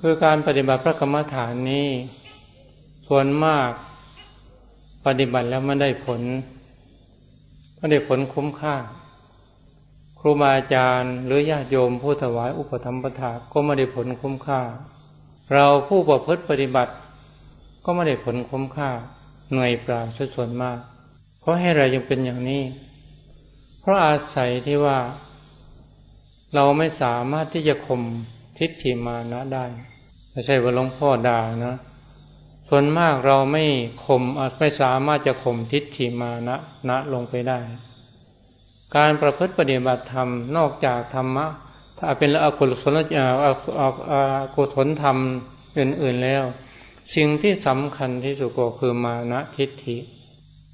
คือการปฏิบัติพระกรรมฐานนี้ส่วนมาก ปฏิบัติแล้วมันได้ผลมันได้ผลคุ้มค่า ครูบาอาจารย์หรือญาติโยมผู้ถวายอุปธรรมปถาก็ไม่ได้ผลคุ้มค่า เราผู้ประพฤติปฏิบัติ ก็ไม่ได้ผลคุ้มค่า หน่วยปล่าส่วนมาก เพราะให้เรายังเป็นอย่างนี้ เพราะอาศัยที่ว่า เราไม่สามารถที่จะข่ม ทิฏฐิมานะได้ไม่ใช่ว่าหลวงพ่อด่านะส่วนมากเราไม่ข่มไม่สามารถจะข่มทิฏฐิมานะนะลงไปได้ การประพฤติปฏิบัติธรรมนอกจากธรรมะ ถ้าเป็นอกุศลอกุศลธรรมอื่นๆแล้ว สิ่งที่สำคัญที่สุดก็คือมานะทิฏฐิ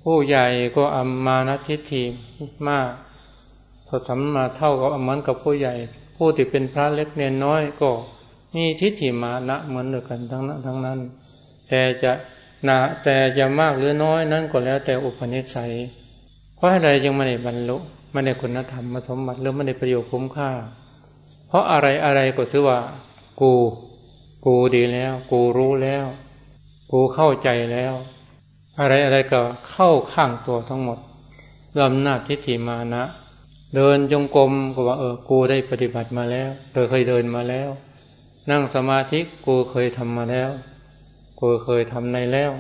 ผู้ใหญ่ก็อัมมานะทิฏฐิมากพอสำมาเท่ากับเหมือนกับผู้ใหญ่ ผู้ที่เป็นพระเล็กเนียนน้อยก็มีทิฏฐิมานะเหมือนเดียวกันทั้งนั้นทั้งนั้น แต่จะนะแต่จะมากหรือน้อยนั้นก็แล้วแต่อุปนิสัย เพราะอะไรยังไม่ได้บรรลุไม่ได้คุณธรรมมาสมบัติหรือไม่ได้ประโยชน์คุ้มค่า เพราะอะไรอะไรก็ถือว่า กู กูดีแล้ว กูรู้แล้ว กูเข้าใจแล้ว อะไรอะไรก็เข้าข้างตัวทั้งหมดด้วยอำนาทิฏฐิมานะ เดินจงกรมก็ว่าเออกูได้ปฏิบัติมาแล้ว เธอเคยเดินมาแล้ว นั่งสมาธิกูเคยทำมาแล้ว กูเคยทำในแล้ว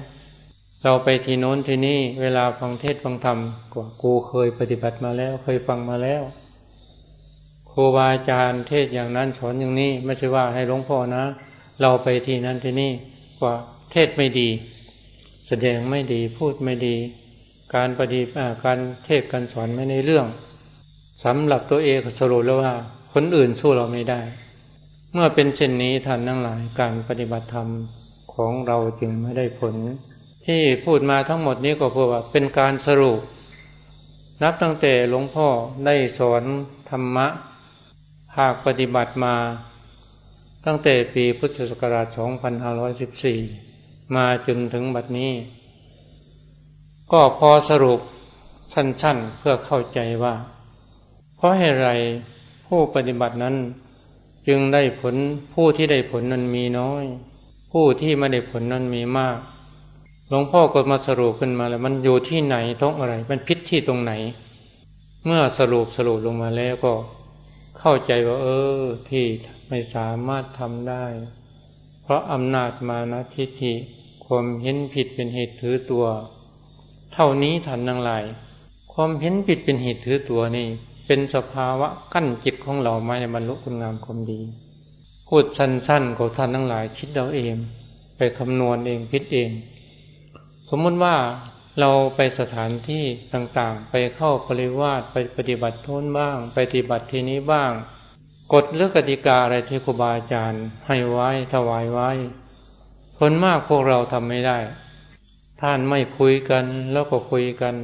เราไปที่โน้นที่นี่เวลาฟังเทศฟังธรรมก็กูเคยปฏิบัติมาแล้ว เคยฟังมาแล้วครูบาอาจารย์เทศอย่างนั้นสอนอย่างนี้ไม่ใช่ว่าให้หลวงพ่อนะ เราไปที่นั้นที่นี่กว่าเทศไม่ดี แสดงไม่ดีพูดไม่ดี การปฏิบัติการเทศการสอนไม่ในเรื่อง สำหรับตัวเองสรุปแล้วว่า คนอื่นสู้เราไม่ได้ เมื่อเป็นเช่นนี้ท่านทั้งหลายการปฏิบัติธรรมของเราจึงไม่ได้ผล ที่พูดมาทั้งหมดนี้ก็เพื่อว่าเป็นการสรุป นับตั้งแต่หลวงพ่อได้สอนธรรมะ หากปฏิบัติมา ตั้งแต่ปีพุทธศักราช 2514 มาจนถึงบัดนี้ ก็พอสรุปสั้นๆเพื่อเข้าใจว่า เพราะเหตุไรผู้ปฏิบัตินั้น จึงได้ผลผู้ที่ได้ผลนั้นมีน้อย ผู้ที่ไม่ได้ผลนั้นมีมากหลวงพ่อก็มาสรุปขึ้นมาแล้วมันอยู่ที่ไหนท้องอะไร มันพิษที่ตรงไหน เมื่อสรุปสรุปลงมาแล้วก็ เข้าใจว่า เออ ที่ไม่สามารถทำได้ เพราะอำนาจมานะทิฏฐิความเห็นผิดเป็นเหตุถือตัว เท่านี้ทันทั้งหลาย ความเห็นผิดเป็นเหตุถือตัวนี่ เป็นสภาวะกั้นจิตของเราไม่ในบรรลุคุณงามความดี พูดสั้นๆของท่านทั้งหลายคิดเราเอง ไปคำนวณเองคิดเอง สมมติว่าเราไปสถานที่ต่างๆ ไปเข้าปริวาสไปปฏิบัติโทนบ้างไปปฏิบัติที่นี้บ้าง กฎหรือกติกาอะไรที่ครูบาอาจารย์ ให้ไว้ถวายไว้ผลมากพวกเราทำไม่ได้ ท่านไม่คุยกันแล้วก็คุยกัน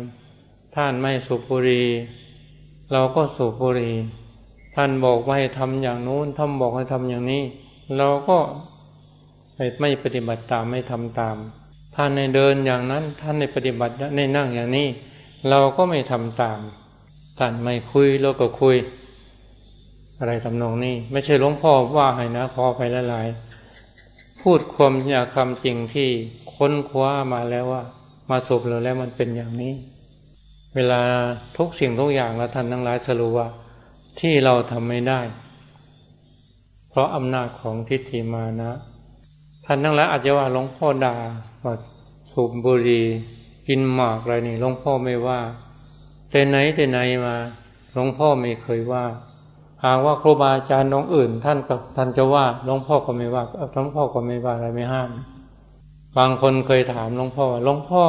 ท่านไม่สุบุรี เราก็สูบบุหรี่ท่านบอกว่าให้ทำอย่างนู้นท่านบอกให้ทำอย่างนี้ เราก็ไม่ปฏิบัติตามไม่ทำตาม ท่านในเดินอย่างนั้น ท่านในปฏิบัติในนั่งอย่างนี้ เราก็ไม่ทำตาม ท่านไม่คุยเราก็คุย อะไรทำนองนี้ ไม่ใช่หลวงพ่อว่าให้นะพอไปละลายพูดความอยากคำจริงที่ค้นคว้ามาแล้วว่า มาสบเราแล้วมันเป็นอย่างนี้ เวลาทุกสิ่งทุกอย่างแล้วท่านทั้งหลายสรุว่า ที่เราทำไม่ได้ เพราะอำนาจของทิฏฐิมานะท่านทั้งหลายอาจจะว่าหลวงพ่อด่าว่าสูบบุหรี่กินหมากอะไรนี่หลวงพ่อไม่ว่า แต่ไหนแต่ไหนมาหลวงพ่อไม่เคยว่าหากว่าครูบาอาจารย์น้องอื่น ท่านกับท่านจะว่าหลวงพ่อก็ไม่ว่าหลวงพ่อก็ไม่ว่าอะไรไม่ห้าม บางคนเคยถามหลวงพ่อหลวงพ่อ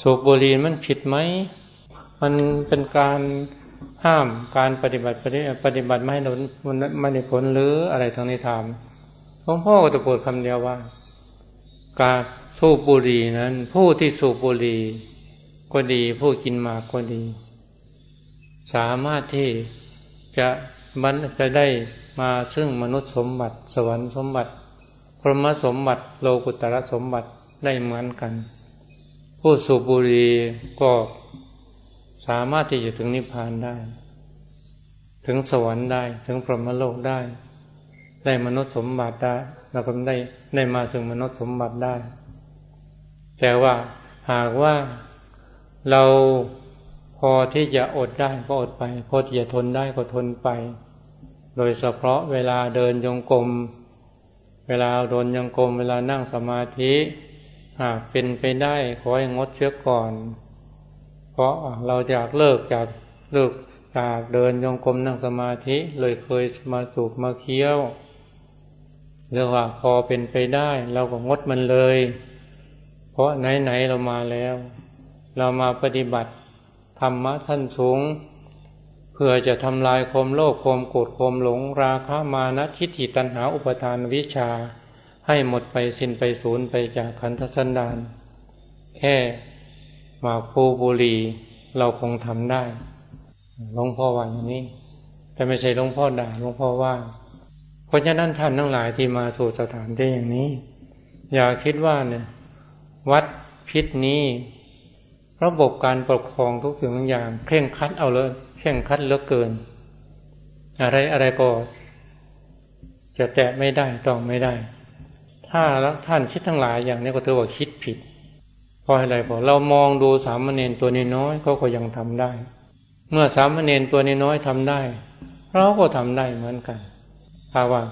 สูบบุหรี่มันผิดไหม มันเป็นการห้ามการปฏิบัติปฏิบัติไม่ให้ผลไม่ได้ผลหรืออะไรทางนี้ถามหลวงพ่อก็จะพูดคำเดียวว่า การสูบบุหรี่นั้น ผู้ที่สูบบุหรี่ก็ดี ผู้กินมากก็ดี สามารถที่จะมันจะได้มาซึ่งมนุษย์สมบัติ สวรรค์สมบัติพรหมสมบัติโลกุตระสมบัติได้เหมือนกัน ผู้สูบบุหรี่ก็สามารถที่จะถึงนิพพานได้ ถึงสวรรค์ได้ ถึงพรหมโลกได้ ได้มนุษย์สมบัติได้เราก็ได้ได้มาถึงมนุษย์สมบัติได้ แต่ว่าหากว่าเราพอที่จะอดได้ก็อดไป พอที่จะทนได้ก็ทนไป โดยเฉพาะเวลาเดินยงกรมเวลาเดินยงกรมเวลานั่งสมาธิ หากเป็นไปได้ขอให้งดเชื้อก่อน เพราะเราอยากเลิกจากเลิกจากเดินยงกรมนั่งสมาธิเลยเคยมาสูบมาเคี้ยวเรียกว่าพอเป็นไปได้เราก็งดมันเลย เพราะไหนๆเรามาแล้ว เรามาปฏิบัติธรรมะท่านสูงเพื่อจะทำลายความโลภความโกรธความหลงราคะมานะทิฏฐิตัณหาอุปทานวิชา ให้หมดไปสิ้นไปสูญไปจากขันธสันดานแค่มาคูบุรีเราคงทำได้หลวงพ่อว่าอย่างนี้ แต่ไม่ใช่หลวงพ่อด่าหลวงพ่อว่า เพราะฉะนั้นท่านทั้งหลายที่มาสู่สถานที่อย่างนี้ อย่าคิดว่าเนี่ย วัดพิษนี้ ระบบการปกครองทุกสิ่งทุกอย่างเคร่งคัดเอาเลยเคร่งคัดเหลือเกิน อะไรอะไรก็จะแตะไม่ได้ต้องไม่ได้ ถ้าแล้วท่านคิดทั้งหลายอย่างนี้ก็ถือว่าคิดผิดเพราะอะไรเพราะเรามองดูสามเณรตัวน้อยเขาก็ยังทำได้ เมื่อสามเณรตัวน้อยทำได้ เราก็ทำได้เหมือนกันถ้าว่า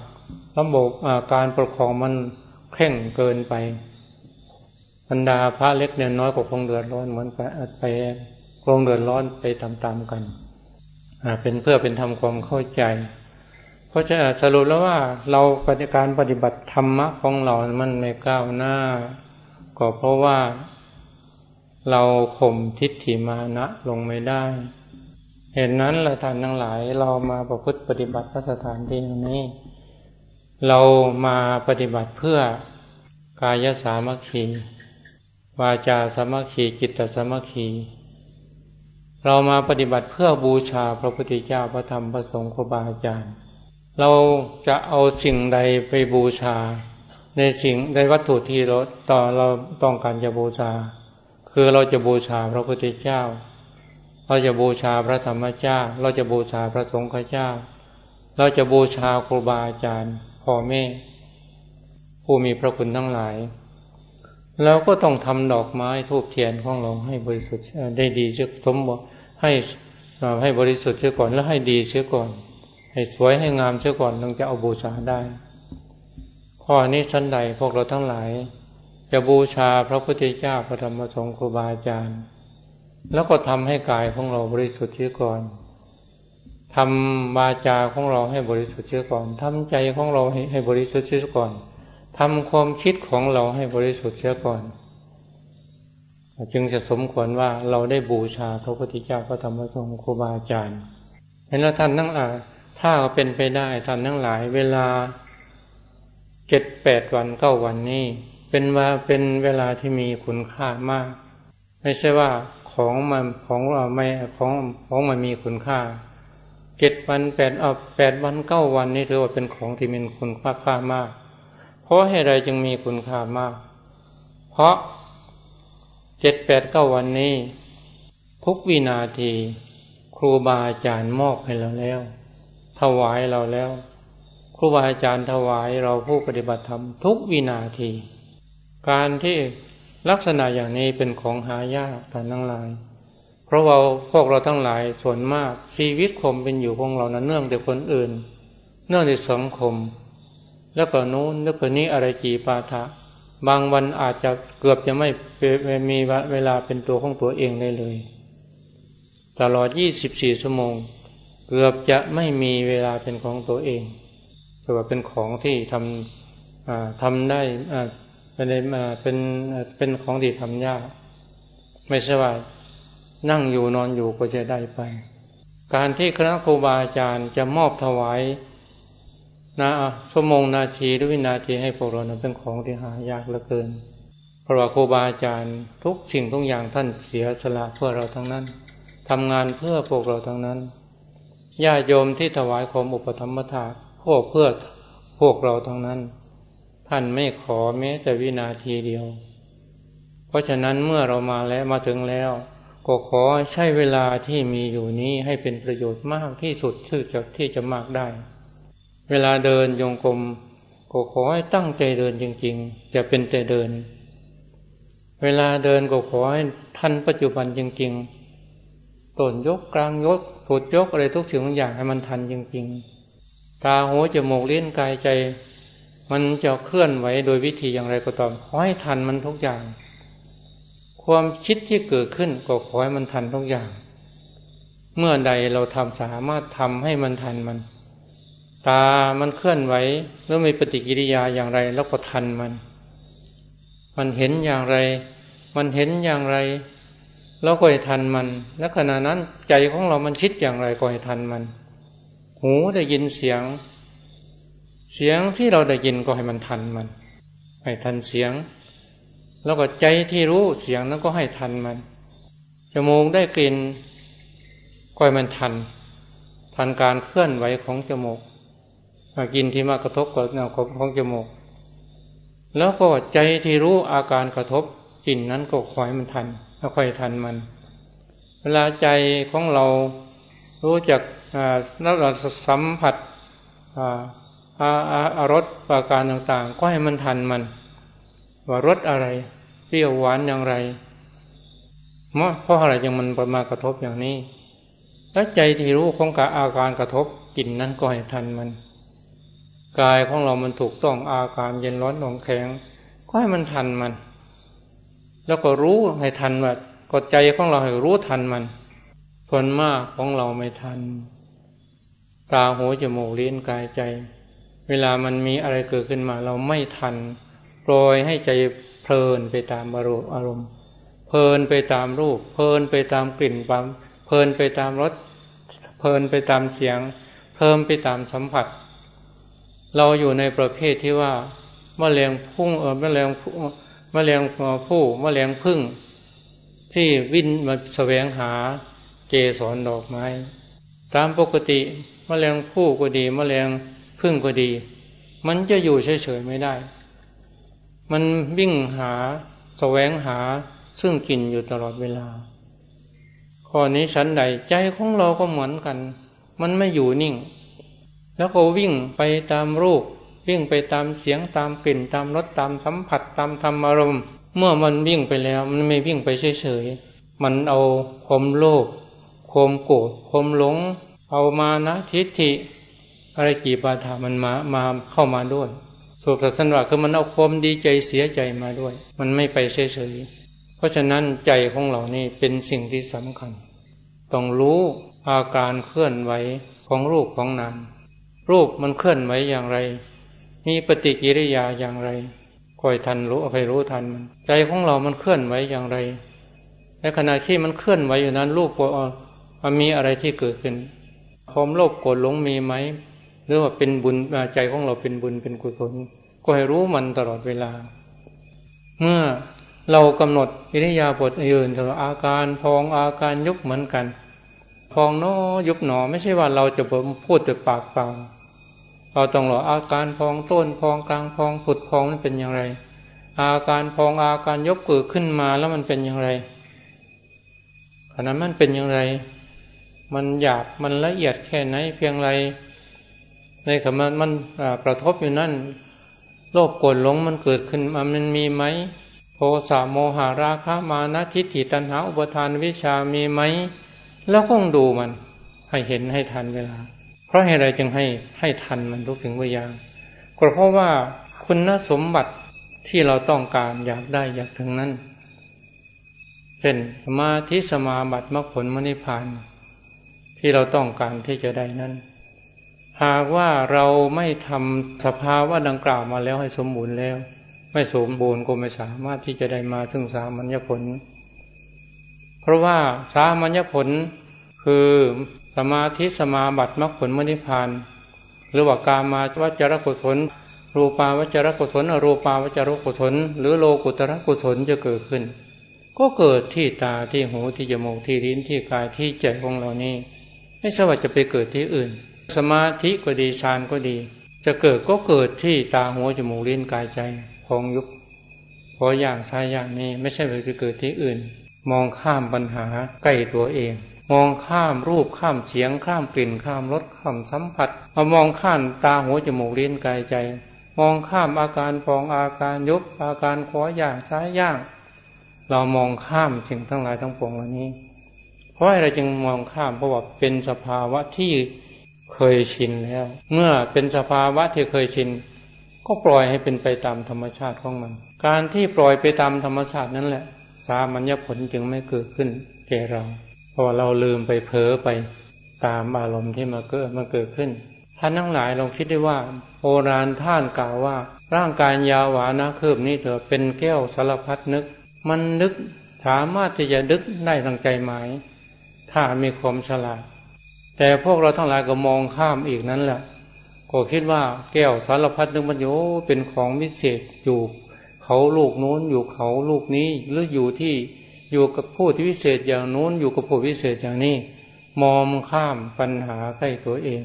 ระบบการปกครองมันเคร่งเกินไปบรรดาพระเล็กเนี่ยน้อยก็คงเดือดร้อนเหมือนกันไปคงเดือดร้อนไปตามๆกันเป็นเพื่อเป็นทำความเข้าใจ เพราะจะสรุปแล้วว่าเราปฏิการปฏิบัติธรรมะของเรา มันไม่ก้าวหน้า ก็เพราะว่า เราข่มทิฏฐิมานะลงไม่ได้ เห็นนั้นละท่านทั้งหลายเรามาประพฤติปฏิบัติพระสถานที่นี้ เรามาปฏิบัติเพื่อกายสามัคคีวาจาสามัคคีจิตตสามัคคีเรามาปฏิบัติเพื่อบูชาพระพุทธเจ้าพระธรรมพระสงฆ์ครูบาอาจารย์ เราจะเอาสิ่งใดไปบูชา ในสิ่งในวัตถุที่เราต่อเราต้องการจะบูชา คือเราจะบูชาพระพุทธเจ้า เราจะบูชาพระธรรมเจ้า เราจะบูชาพระสงฆ์เจ้า เราจะบูชาครูบาอาจารย์พ่อแม่ ผู้มีพระคุณทั้งหลายเราก็ต้องทำดอกไม้ทูบเทียนของเราให้บริสุทธิ์ได้ดีเสียสมบูรณ์ให้ให้บริสุทธิ์เสียก่อนแล้วให้ดีเสียก่อน ให้สวยให้งามเสียก่อนถึงจะเอาบูชาได้ ข้อนี้ชั้นใดพวกเราทั้งหลาย จะบูชาพระพุทธเจ้าพระธรรมสงฆ์ครูบาอาจารย์ แล้วก็ทำให้กายของเราบริสุทธิ์เสียก่อนทำวาจาของเราให้บริสุทธิ์เสียก่อนทำใจของเราให้ให้บริสุทธิ์เสียก่อนทำความคิดของเราให้บริสุทธิ์เสียก่อน จึงจะสมควรว่าเราได้บูชาพระพุทธเจ้าพระธรรมสงฆ์ครูบาอาจารย์เห็นแล้วท่านทั้งหลาย ถ้าเป็นไปได้ท่านทั้งหลายเวลาเจ็ดแปดวันเก้าวันนี้ เป็นว่าเป็นเวลาที่มีคุณค่ามาก ไม่ใช่ว่าของมันของเราไม่ของของมันมีคุณค่าเจ็ดวันแปดเอาแปดวันเก้าวันนี้ถือว่าเป็นของที่มีคุณค่าค่ามาก เพราะให้ไรจึงมีคุณค่ามาก เพราะเจ็ดแปดเก้าวันนี้ ทุกวินาที ครูบาอาจารย์มอบให้เราแล้ว ถวายเราแล้ว ครูบาอาจารย์ถวายเราผู้ปฏิบัติธรรมทุกวินาที การที่ลักษณะอย่างนี้เป็นของหายากการทั้งหลาย เพราะเราพวกเราทั้งหลายส่วนมากชีวิตคมเป็นอยู่ของเรานั้นเนื่องแต่คนอื่น เนื่องในสังคม แล้วก็นู้นแล้วก็นี้อะไรจีปาทะบางวันอาจจะเกือบจะไม่มีเวลาเป็นตัวของตัวเองได้เลย ตลอด 24 ชั่วโมง เกือบจะไม่มีเวลาเป็นของตัวเองถือว่าเป็นของที่ทำทำได้เป็นเป็นเป็นของที่ทำยาก ไม่ใช่ว่านั่งอยู่นอนอยู่ก็จะได้ไป การที่คณะครูบาอาจารย์จะมอบถวายนะชั่วโมงนาทีหรือวินาทีให้พวกเรานั้นเป็นของที่หายากเหลือเกินเพราะว่าครูบาอาจารย์ทุกสิ่งทุกอย่างท่านเสียสละเพื่อเราทั้งนั้นทำงานเพื่อพวกเราทั้งนั้น ญาโยมที่ถวายความอุปธรรมทานพวกเพื่อพวกเราทั้งนั้น ท่านไม่ขอแม้แต่วินาทีเดียว เพราะฉะนั้นเมื่อเรามาแล้วมาถึงแล้ว ก็ขอใช้เวลาที่มีอยู่นี้ให้เป็นประโยชน์มากที่สุดที่จะที่จะมากได้ เวลาเดินโยงกลมก็ขอให้ตั้งใจเดินจริงๆอย่าเป็นแต่เดิน เวลาเดินก็ขอให้ทันปัจจุบันจริงๆ ต้นยกกลางยกถูดยกอะไรทุกสิ่งทุกอย่างให้มันทันจริงๆ ตาหูจมูกเลิ้นกายใจ มันจะเคลื่อนไหวโดยวิธีอย่างไรก็ตามขอให้ทันมันทุกอย่าง ความคิดที่เกิดขึ้นก็ขอให้มันทันทุกอย่าง เมื่อใดเราทำสามารถทำให้มันทันมัน ตามันเคลื่อนไหวหรือมีปฏิกิริยาอย่างไร แล้วก็ทันมัน มันเห็นอย่างไร มันเห็นอย่างไร แล้วก็ให้ทันมันและขณะนั้นใจของเรามันคิดอย่างไรก็ให้ทันมัน หูได้ยินเสียง เสียงที่เราได้ยินก็ให้มันทันมัน ให้ทันเสียง แล้วก็ใจที่รู้เสียงนั้นก็ให้ทันมันจมูกได้กลิ่นก็ให้มันทัน ทันการเคลื่อนไหวของจมูกกินที่มากระทบกับแนวของของจมูก แล้วก็ใจที่รู้อาการกระทบกลิ่นนั้นก็คอยมันทัน แล้วค่อยทันมัน เวลาใจของเรารู้จักแล้วเราสัมผัสอารสประการต่างๆ ก็ให้มันทันมัน ว่ารสอะไรเปรี้ยวหวานอย่างไรเพราะอะไรยังมันมากระทบอย่างนี้ และใจที่รู้ของกาอาการกระทบกลิ่นนั้นก็ให้ทันมัน กายของเรามันถูกต้องอาการเย็นร้อนหนองแข็งก็ให้มันทันมัน แล้วก็รู้ให้ทันว่ากดใจของเราให้รู้ทันมันส่วนมากของเราไม่ทัน ตาหูจมูกลิ้นกายใจ เวลามันมีอะไรเกิดขึ้นมา เราไม่ทันปล่อยให้ใจเพลินไปตามอารมณ์อารมณ์ เพลินไปตามรูป เพลินไปตามกลิ่นปั๊มเพลินไปตามรสเพลินไปตามเสียง เพลินไปตามสัมผัส เราอยู่ในประเภทที่ว่าแมลงพุ่งเออแมลง แมลงผู้แมลงพึ่ง ที่วิ่นมาแสวงหาเกสรดอกไม้ ตามปกติมแมลงผู้ก็ดีมแมลงพึ่งก็ดี มันจะอยู่เฉยๆไม่ได้ มันวิ่งหาแสวงหาซึ่งกินอยู่ตลอดเวลา ข้อนี้ชั้นใดใจของเราก็เหมือนกัน มันไม่อยู่นิ่ง แล้วก็วิ่งไปตามรูป วิ่งไปตามเสียงตามกลิ่นตามรสตามสัมผัสตามธรรมอารมณ์ เมื่อมันวิ่งไปแล้วมันไม่วิ่งไปเฉยๆมันเอาความโลภความโกรธความหลง เอามานะทิฏฐิอะไรกี่ปาฐามันมามาเข้ามาด้วยสุขสันว่าคือมันเอาความดีใจเสียใจมาด้วย มันไม่ไปเฉยๆเพราะฉะนั้นใจของเรานี่เป็นสิ่งที่สำคัญ ต้องรู้อาการเคลื่อนไหวของรูปของนามรูปมันเคลื่อนไหวอย่างไร มีปฏิกิริยาอย่างไรคอยทันรู้คอยรู้ทันมันใจของเรามันเคลื่อนไหวอย่างไรในขณะที่มันเคลื่อนไหวอยู่นั้นรูปก็มันมีอะไรที่เกิดขึ้นความโลภโกรธหลงมีไหมหรือว่าเป็นบุญใจของเราเป็นบุญเป็นกุศลก็ให้รู้มันตลอดเวลา เมื่อเรากำหนดอิริยาบถอื่นสำหรับอาการพองอาการยุบเหมือนกัน พองโนอยุบหนอไม่ใช่ว่าเราจะพูดแต่ปากเปล่า เราต้องหลออาการพองต้นพองกลางพองสุดพองนั้นเป็นอย่างไร อาการพองอาการยกเกิดขึ้นมาแล้วมันเป็นอย่างไรขณะมันเป็นอย่างไร มันหยาบมันละเอียดแค่ไหนเพียงไร ในคำมันมันกระทบอยู่นั่นโลภโกรธหลงมันเกิดขึ้นมามันมีไหมโทสะโมหาราคะมานะทิฏฐิตัณหาอุปทานวิชามีไหม แล้วก็ดูมันให้เห็นให้ทันเวลา ราะเหตุใดจึงให้ให้ทันมันทุกสิ่งทุกอย่างก็เพราะว่าคุณสมบัติที่เราต้องการอยากได้อยากถึงนั้นเช่นสมาธิสมาบัติมรรคผลมรรคผลที่เราต้องการที่จะได้นั้น หากว่าเราไม่ทำสภาวะดังกล่าวมาแล้วให้สมบูรณ์แล้ว ไม่สมบูรณ์ก็ไม่สามารถที่จะได้มาถึงสามัญญผล เพราะว่าสามัญญผลคือ สมาธิสมาบัติมรรคผลมรรคพาน หรือว่าการมาวัจรกุศล รูปาวัจรกุศลอรูปาวัจรกุศล หรือโลกุตระกุศลจะเกิดขึ้น ก็เกิดที่ตาที่หูที่จมูกที่ลิ้นที่กายที่ใจของเรานี่ไม่ใช่ว่าจะไปเกิดที่อื่น สมาธิก็ดีฌานก็ดี จะเกิดก็เกิดที่ตาหัวจมูกลิ้นกายใจพองยุบพออย่างชายอย่างนี้ไม่ใช่ไปเกิดที่อื่น มองข้ามปัญหาใกล้ตัวเอง มองข้ามรูปข้ามเสียงข้ามกลิ่นข้ามรสข้ามสัมผัสมามองข้ามตาหูจมูกเลิ้นกายใจ มองข้ามอาการฟองอาการยุบอาการขอย่างซ้ายย่าง เรามองข้ามสิ่งทั้งหลายทั้งปวงเหล่านี้ เพราะอะไรจึงมองข้ามเพราะว่าเป็นสภาวะที่เคยชินแล้ว เมื่อเป็นสภาวะที่เคยชิน ก็ปล่อยให้เป็นไปตามธรรมชาติของมัน การที่ปล่อยไปตามธรรมชาตินั่นแหละ สามัญญผลจึงไม่เกิดขึ้นแก่เรา พราะเราลืมไปเผลอไปตามอารมณ์ที่มาเกิดมาเกิดขึ้นท่านทั้งหลายลองคิดได้ว่าโบราณท่านกล่าวว่า ร่างกายยาวหวานะคืบนี้เถอะเป็นแก้วสารพัดนึก มันนึกสามารถที่จะดึกได้ทางใจหมาย ถ้ามีความฉลาด แต่พวกเราทั้งหลายก็มองข้ามอีกนั้นแหละก็คิดว่าแก้วสารพัดนึกมันโยเป็นของวิเศษอยู่ เขาลูกโน้นอยู่เขาลูกนี้หรืออยู่ที่ อยู่กับผู้ที่วิเศษอย่างนู้นอยู่กับผู้วิเศษอย่างนี้ มองข้ามปัญหาใกล้ตัวเอง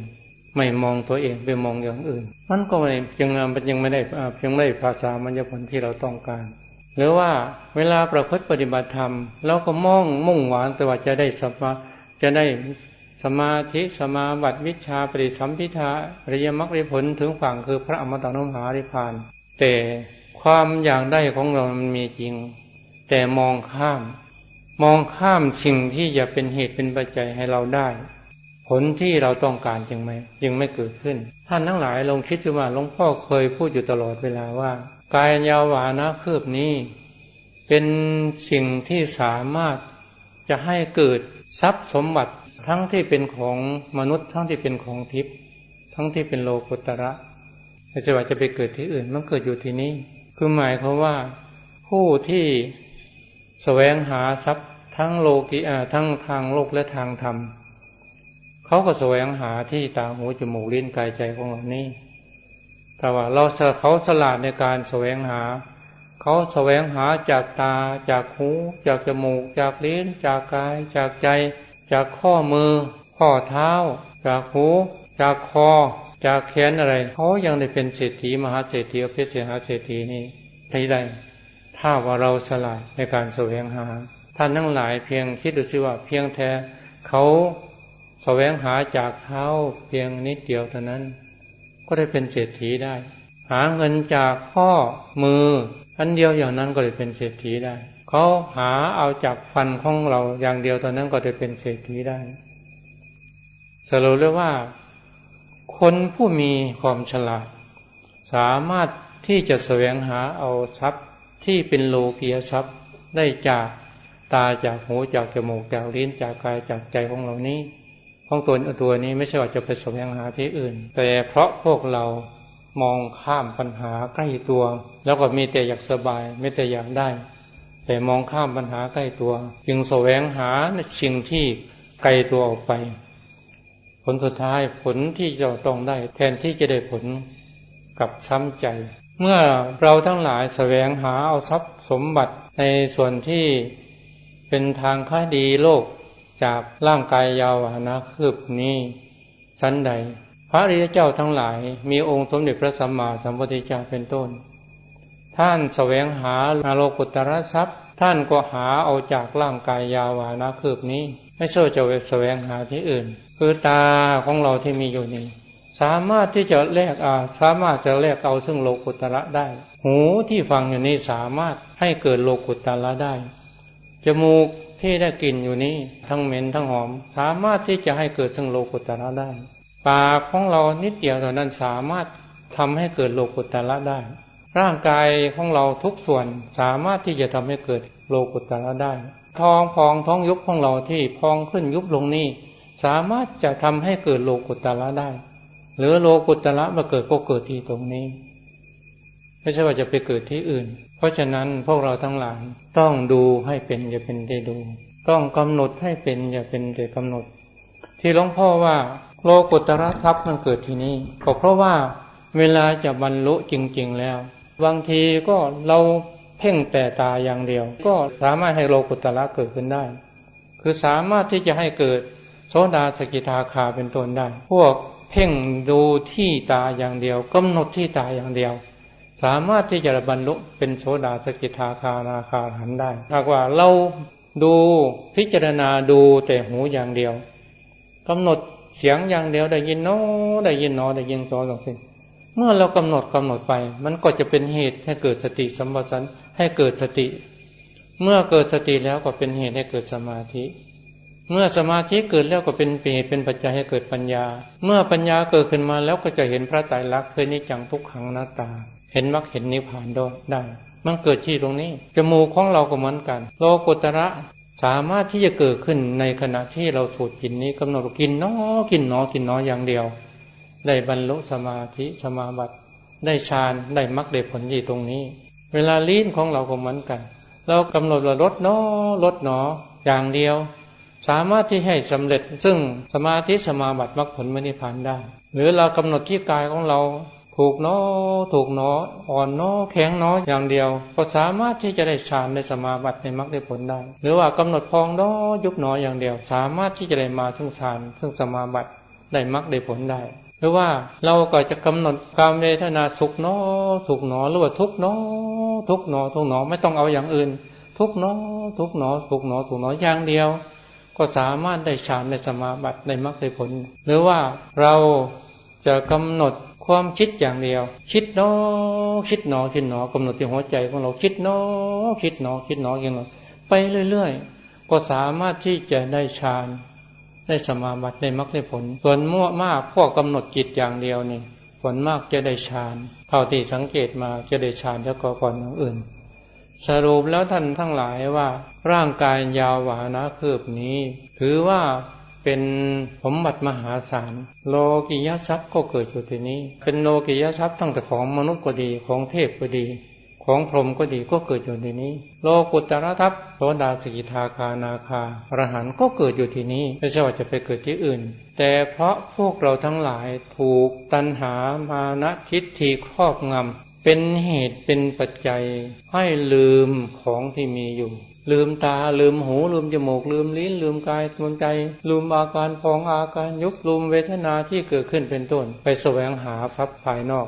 ไม่มองตัวเองไปมองอย่างอื่น มันก็ไม่ยังมันยังไม่ได้ยังไม่ได้ภาษามัญญผลที่เราต้องการ หรือว่าเวลาประพฤติปฏิบัติธรรมเราก็มองมุ่งหวังแต่ว่าจะได้สมาจะได้สมาธิสมาบัติวิชาปฏิสัมพิทาอริยมรรคผลถึงฝั่งคือพระอมตะนุมหาริพาน แต่ความอยากได้ของเรามันมีจริง แต่มองข้าม มองข้ามสิ่งที่จะเป็นเหตุเป็นปัจจัยให้เราได้ ผลที่เราต้องการจึงไม่จึงไม่เกิดขึ้น ท่านทั้งหลายลองคิดดูว่าหลวงพ่อเคยพูดอยู่ตลอดเวลาว่า กายยาวานะคืบนี้ เป็นสิ่งที่สามารถจะให้เกิดทรัพย์สมบัติทั้งที่เป็นของมนุษย์ทั้งที่เป็นของทิพย์ทั้งที่เป็นโลกุตระไม่ใช่ว่าจะไปเกิดที่อื่นมันเกิดอยู่ที่นี่คือหมายเขามว่าผู้ที่ แสวงหาทรัพย์ทั้งโลกิอาทั้งทางโลกและทางธรรมเขาก็แสวงหาที่ตาหูจมูกลิ้นกายใจของเรานี่แต่ว่าเราเขาสลาดในการแสวงหา เขาแสวงหาจากตาจากหู จากจมูก จากลิ้น จากกาย จากใจ จากข้อมือ ข้อเท้า จากหู จากคอ จากแขนอะไร เขายังได้เป็นเศรษฐีมหาเศรษฐีอภิเศรษฐาเศรษฐีนี่ได้ได้ ถ้าว่าเราสลายในการแสวงหา ท่านทั้งหลายเพียงคิดดูสิว่าเพียงแท้เขาแสวงหาจากเท้าเพียงนิดเดียวเท่านั้น ก็ได้เป็นเศรษฐีได้ หาเงินจากข้อมือ อันเดียวอย่างนั้นก็ได้เป็นเศรษฐีได้ เขาหาเอาจากฟันของเราอย่างเดียวตอนนั้นก็ได้เป็นเศรษฐีได้สรุปเลยว่า คนผู้มีความฉลาด สามารถที่จะแสวงหาเอาทรัพย์ ที่เป็นโลกียทรัพย์ได้จากตาจากหูจากจมูกจากลิ้นจากกายจากใจของเรานี้ ของตัวตัวนี้ไม่ใช่ว่าจะไปแสวงหาที่อื่น แต่เพราะพวกเรามองข้ามปัญหาใกล้ตัว แล้วก็มีแต่อยากสบายไม่แต่อยากได้ แต่มองข้ามปัญหาใกล้ตัว จึงแสวงหาในสิ่งที่ไกลตัวออกไป ผลสุดท้ายผลที่จะต้องได้ แทนที่จะได้ผลกับซ้ำใจ เมื่อเราทั้งหลายแสวงหาเอาทรัพย์สมบัติในส่วนที่เป็นทางค่าดีโลกจากร่างกายยาวหานะคืบนี้ชั้นใด พระริยเจ้าทั้งหลายมีองค์สมเด็จพระสัมมาสัมพุทธเจ้าเป็นต้น ท่านแสวงหาอาโลกุตระทรัพย์ ท่านก็หาเอาจากร่างกายยาวหานะคืบนี้ ไม่ใช่จะไปแสวงหาที่อื่น คือตาของเราที่มีอยู่นี้ สามารถที่จะแลกอาสามารถจะแลกเอาซึ่งโลกุตระได้ หูที่ฟังอยู่นี้สามารถให้เกิดโลกุตระได้ จมูกที่ได้กลิ่นอยู่นี้ทั้งเหม็นทั้งหอม สามารถที่จะให้เกิดซึ่งโลกุตระได้ ปากของเรานิดเดียวเท่านั้นสามารถทำให้เกิดโลกุตระได้ ร่างกายของเราทุกส่วนสามารถที่จะทำให้เกิดโลกุตระได้ ท้องพองท้องยุบของเราที่พองขึ้นยุบลงนี้สามารถจะทำให้เกิดโลกุตระได้ หรือโลกุตระมาเกิดก็เกิดที่ตรงนี้ ไม่ใช่ว่าจะไปเกิดที่อื่น เพราะฉะนั้นพวกเราทั้งหลายต้องดูให้เป็นอย่าเป็นได้ดู ต้องกำหนดให้เป็นอย่าเป็นแต่กำหนด ที่หลวงพ่อว่าโลกุตระทรัพย์มันเกิดที่นี่ก็เพราะว่าเวลาจะบรรลุจริง ๆ แล้ว บางทีก็เราเพ่งแต่ตาอย่างเดียว ก็สามารถให้โลกุตระเกิดขึ้นได้ คือสามารถที่จะให้เกิดโสดาสกิทาคาเป็นต้นได้ พวก เพ่งดูที่ตาอย่างเดียวกำหนดที่ตาอย่างเดียว สามารถที่จะบรรลุเป็นโสดาสกิทาคานาคาหันได้หากว่าเราดูพิจารณาดูแต่หูอย่างเดียวกำหนดเสียงอย่างเดียวได้ยินโนได้ยินหนได้ยินโซสองสิ่งเมื่อเรากำหนดกำหนดไป มันก็จะเป็นเหตุให้เกิดสติสัมปชัญญะให้เกิดสติ เมื่อเกิดสติแล้วก็เป็นเหตุให้เกิดสมาธิ เมื่อสมาธิเกิดแล้วก็เป็นเหตุเป็นปัจจัยให้เกิดปัญญา เมื่อปัญญาเกิดขึ้นมาแล้วก็จะเห็นพระไตรลักษณ์คือนิจังทุกขังหน้าตา เห็นมรรคเห็นนิพพานด้วยได้มันเกิดที่ตรงนี้ จมูกของเราก็เหมือนกัน โลกุตระสามารถที่จะเกิดขึ้นในขณะที่เราสูดกินนี้กำหนดกินเนอกินเนอกินเนออย่างเดียว ได้บรรลุสมาธิสมาบัติ ได้ฌานได้มรรคได้ผลที่ตรงนี้ เวลาลิ้นของเราก็เหมือนกัน เรากำหนดว่าลดเนอลดเนออย่างเดียว สามารถที่ให้สำเร็จซึ่งสมาธิสมาบัติมรรคผลไม่นิพพานได้ หรือเรากำหนดที่กายของเราถูกเนอถูกเนออ่อนเนอแข็งเนออย่างเดียว ก็สามารถที่จะได้ฌานในสมาบัติในมรรคได้ผลได้ หรือว่ากำหนดพองเนอยุบเนออย่างเดียว สามารถที่จะได้มาซึ่งฌานซึ่งสมาบัติได้มรรคได้ผลได้ หรือว่าเราก็จะกำหนดการเวทนาสุขเนอสุขเนอหรือว่าทุกเนอทุกเนอทุกเนอไม่ต้องเอาอย่างอื่น ทุกเนอทุกเนอทุกข์เนอทุกข์เนออย่างเดียว ก็สามารถได้ฌานในสมาบัติในมรรคได้ผล หรือว่าเราจะกำหนดความคิดอย่างเดียว คิดเนอคิดหนอคิดหนอกำหนดที่หัวใจของเราคิดเนอคิดหนอคิดหนออย่างเราไปเรื่อยๆ ก็สามารถที่จะได้ฌานได้สมาบัติได้มรรคได้ผล ส่วนมั่วมากพวกกำหนดจิตอย่างเดียวนี่ผลมากจะได้ฌานเท่าที่สังเกตมาจะได้ฌานแล้วก็ก่อนอย่างอื่น สรุปแล้วท่านทั้งหลายว่า ร่างกายยาวหวานะคืบนี้ ถือว่าเป็นสมบัติมหาศาลโลกิยทรัพย์ก็เกิดอยู่ที่นี้ เป็นโลกิยทรัพย์ตั้งแต่ของมนุษย์ก็ดีของเทพก็ดี ของพรหมก็ดีก็เกิดอยู่ที่นี้ โลกุตระทรัพย์โสดาสกิทาคานาคาอรหันก็เกิดอยู่ที่นี้ไม่ใช่ว่าจะไปเกิดที่อื่น แต่เพราะพวกเราทั้งหลายถูกตัณหามานะทิฏฐิครอบงำ เป็นเหตุเป็นปัจจัย ให้ลืมของที่มีอยู่ ลืมตาลืมหู ลืมจมูก ลืมลิ้น ลืมกายลืมใจ ลืมอาการพองอาการยุบลืมเวทนาที่เกิดขึ้นเป็นต้น ไปแสวงหาทรัพย์ภายนอก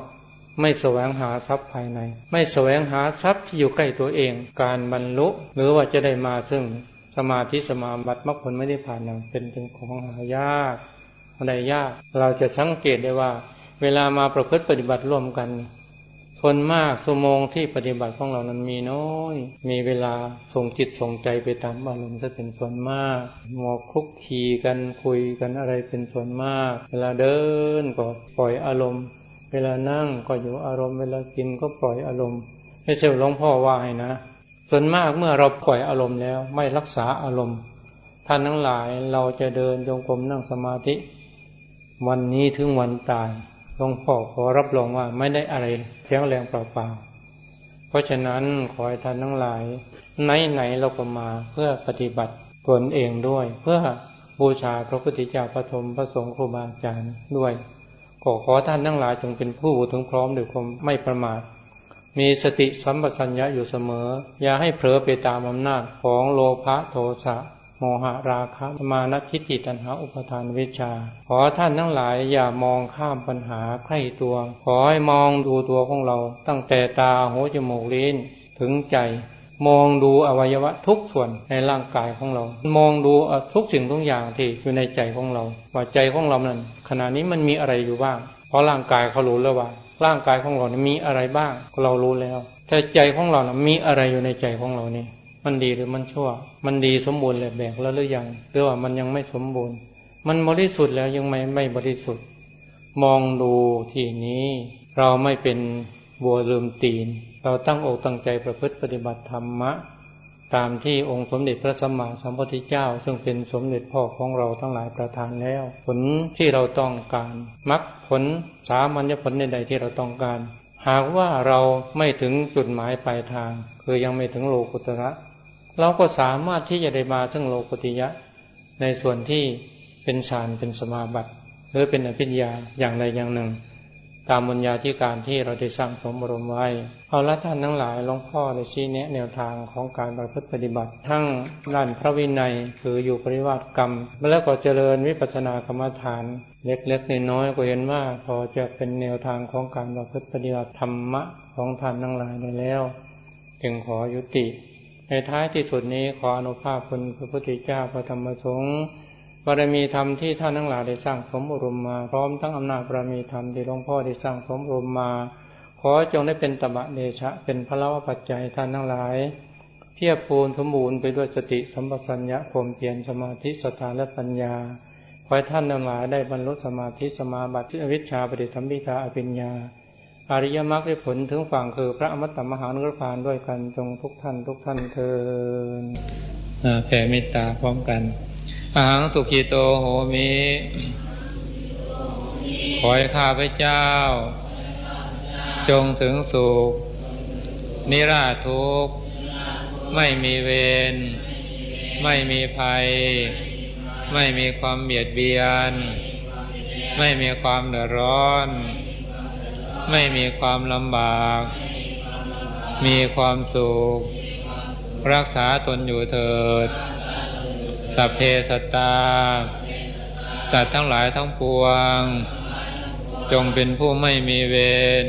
ไม่แสวงหาทรัพย์ภายใน ไม่แสวงหาทรัพย์ที่อยู่ใกล้ตัวเอง การบรรลุหรือว่าจะได้มาซึ่งสมาธิสมาบัติมรรคผลไม่ได้ผ่านอย่างเป็นเป็นของหายากอะไรยาก เราจะสังเกตได้ว่า เวลามาประพฤติปฏิบัติร่วมกัน คนมากชั่วโมงที่ปฏิบัติของเรานั้นมีน้อย มีเวลาส่งจิตส่งใจไปตามอารมณ์จะเป็นส่วนมากหมอกคลุกคีกันคุยกันอะไรเป็นส่วนมาก เวลาเดินก็ปล่อยอารมณ์ เวลานั่งก็อยู่อารมณ์ เวลากินก็ปล่อยอารมณ์ไม่ใช่หลวงพ่อว่าให้นะ ส่วนมากเมื่อเราปล่อยอารมณ์แล้วไม่รักษาอารมณ์ ท่านทั้งหลายเราจะเดินจงกรมนั่งสมาธิ วันนี้ถึงวันตาย ลวงพ่อขอรับรองว่าไม่ได้อะไรเสียงแรงเปล่าๆ เพราะฉะนั้นขอให้ท่านทั้งหลายไหนๆเราก็มาเพื่อปฏิบัติตนเองด้วย เพื่อบูชาพระพุทธเจ้าพระธรรมพระสงฆ์ครูบาอาจารย์ด้วยขอขอท่านทั้งหลายจงเป็นผู้ถึงพร้อมด้วยความไม่ประมาท มีสติสัมปชัญญะอยู่เสมอ อย่าให้เผลอไปตามอำนาจของโลภะโทสะ โมหะราคะมานัทิฏฐิตัณหาอุปทานวิชา ขอท่านทั้งหลายอย่ามองข้ามปัญหาใกล้ตัว ขอให้มองดูตัวของเรา ตั้งแต่ตาหูจมูกลิ้นถึงใจ มองดูอวัยวะทุกส่วนในร่างกายของเรา มองดูทุกสิ่งทุกอย่างที่อยู่ในใจของเรา ว่าใจของเรานั้นขณะนี้มันมีอะไรอยู่บ้าง เพราะร่างกายเขารู้แล้วว่าร่างกายของเรานี่มีอะไรบ้าง เรารู้แล้ว แต่ใจของเรานะมีอะไรอยู่ในใจของเรานี่ มันดีหรือมันชั่ว มันดีสมบูรณ์เลยแบกแล้วหรือยังหรือว่ามันยังไม่สมบูรณ์ มันบริสุทธิ์แล้วยังไม่ไม่บริสุทธิ์ มองดูที่นี้ เราไม่เป็นบัวลืมตีน เราตั้งอกตั้งใจประพฤติปฏิบัติธรรมะ ตามที่องค์สมเด็จพระสัมมาสัมพุทธเจ้า ซึ่งเป็นสมเด็จพ่อของเราทั้งหลายประทานแล้ว ผลที่เราต้องการมรรคผลสามัญญผลใดๆที่เราต้องการ หากว่าเราไม่ถึงจุดหมายปลายทาง คือยังไม่ถึงโลกุตระ เราก็สามารถที่จะได้มาถึงโลกุติยะ ในส่วนที่เป็นฌานเป็นสมาบัติหรือเป็นอภิญญาอย่างใดอย่างหนึ่ง ตามบุญญาธิการที่เราได้สร้างสมบรมไว้ เอาละท่านทั้งหลายหลวงพ่อได้ชี้แนะแนวทางของการประพฤติปฏิบัติ ทั้งด้านพระวินัยคืออยู่ปริวาสกรรม แล้วก็เจริญวิปัสสนากรรมฐาน เล็กๆน้อยๆก็เห็นว่าพอจะเป็นแนวทางของการประพฤติปฏิบัติธรรมะของท่านทั้งหลายได้แล้ว จึงขอยุติ ในท้ายที่สุดนี้ขออนุภาพคุณพระพุทธเจ้าพระธรรมสงฆ์บารมีธรรมที่ท่านทั้งหลายได้สร้างสมบรมมา พร้อมทั้งอำนาจบารมีธรรมที่หลวงพ่อได้สร้างสมบรมมา ขอจงได้เป็นตบะเดชะ เป็นพระวปัจจัยท่านทั้งหลาย เพียบพูนสมบูรณ์ไปด้วยสติสัมปชัญญะคมเพียรสมาธิสถานและปัญญาขอให้ท่านทั้งหลายได้บรรลุสมาธิสมาบัติอวิชชาปฏิสัมพิทาอภิญญา อริยมรรคได้ผลถึงฝั่งคือ พระอมตะมหานุรพานด้วยกันจงทุกท่านทุกท่านเทินแผ่เมตตาพร้อมกันอาหังสุขีโตโหมิขอให้ข้าพเจ้า จงถึงสุขนิราชทุกข์ ไม่มีเวร ไม่มีภัย ไม่มีความเบียดเบียน ไม่มีความเดือดร้อน ไม่มีความลำบาก มีความสุข รักษาตนอยู่เถิด สัพเพสัตตาสัตว์ทั้งหลายทั้งปวง จงเป็นผู้ไม่มีเวร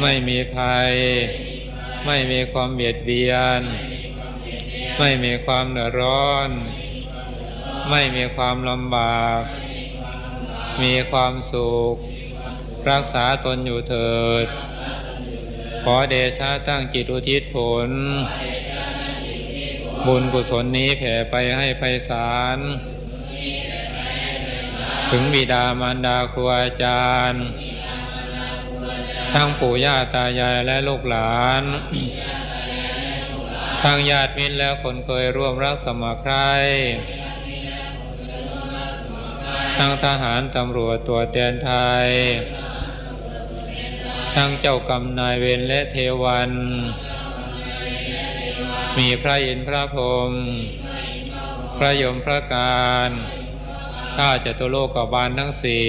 ไม่มีภัย ไม่มีความเบียดเบียน ไม่มีความเดือดร้อน ไม่มีความลำบาก มีความสุข รักษาตนอยู่เถิด ขอเดชะตั้งจิตอุทิศผล บุญกุศลนี้แผ่ไปให้ไพศาล ถึงบิดามารดาครูอาจารย์ ทั้งปู่ย่าตายายและลูกหลาน ทั้งญาติมิตรและคนเคยร่วมรักสมัครใครทั้งทหารตำรวจตัวแทนไทย ทั้งเจ้ากรรมนายเวรและเทวัน มีพระอินทร์พระพรหมพระยมพระการข้าจตุโลกบาลทั้งสี่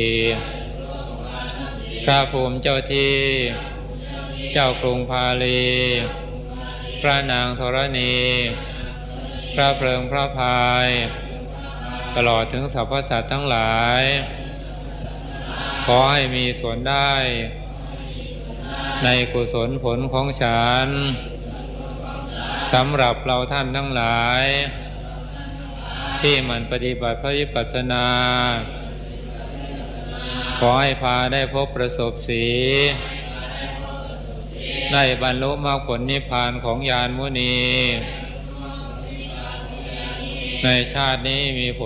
พระภูมิเจ้าที่ เจ้ากรุงพาลี พระนางธรณี พระเพลิงพระพาย ตลอดถึงสรรพสัตว์ทั้งหลาย ขอให้มีส่วนได้ ในกุศลผลของฉันสำหรับเราท่านทั้งหลาย ที่มันปฏิบัติพระวิปัสสนา ขอให้พาได้พบประสบสีได้บรรลุมรรคผลนิพพานของยานมุนี ในชาตินี้มีผล